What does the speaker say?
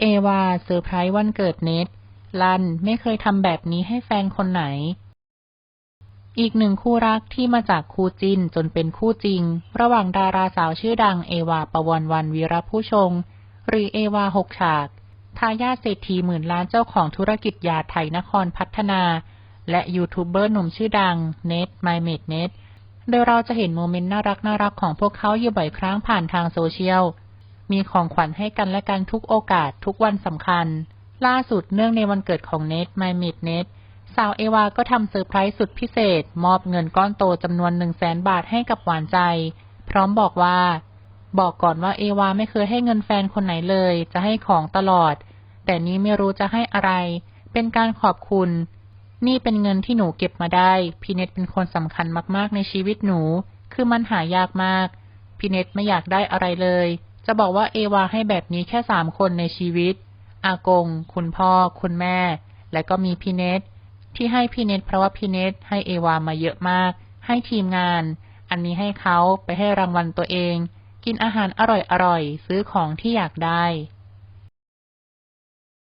เอวาเซอร์ไพรส์วันเกิดเน็ตลันไม่เคยทำแบบนี้ให้แฟนคนไหน อีกหนึ่งคู่รักที่มาจากคู่จินจนเป็นคู่จริง ระหว่างดาราสาวชื่อดังเอวาปวันวันวีรผู้ชง หรือเอวาหกฉาก ทายาทเศรษฐีหมื่นล้านเจ้าของธุรกิจยาไทยนครพัฒนา และยูทูบเบอร์หนุ่มชื่อดังเน็ตไมเมดเน็ตโดยเราจะเห็นโมเมนต์น่ารักน่ารักของพวกเขาอยู่บ่อยครั้งผ่านทางโซเชียล มีของขวัญให้กันและกันทุกโอกาสทุกวันสำคัญ ล่าสุดเนื่องในวันเกิดของเน็ตไมมิดเน็ตสาวเอวาก็ทำเซอร์ไพรส์สุดพิเศษ มอบเงินก้อนโตจำนวนหนึ่งแสนบาทให้กับหวานใจ พร้อมบอกว่า บอกก่อนว่าเอวาไม่เคยให้เงินแฟนคนไหนเลย จะให้ของตลอด แต่นี้ไม่รู้จะให้อะไร เป็นการขอบคุณ นี่เป็นเงินที่หนูเก็บมาได้พีเน็ตเป็นคนสำคัญมากๆในชีวิตหนู คือมันหายากมากพีเน็ตไม่อยากได้อะไรเลย จะบอกว่าเอวาให้แบบนี้แค่สามคนในชีวิต อากง คุณพ่อ คุณแม่ และก็มีพี่เนตที่ให้พี่เนตเพราะว่าพี่เนตให้เอวามาเยอะมาก ให้ทีมงาน อันนี้ให้เขาไปให้รางวัลตัวเอง กินอาหารอร่อยๆ ซื้อของที่อยากได้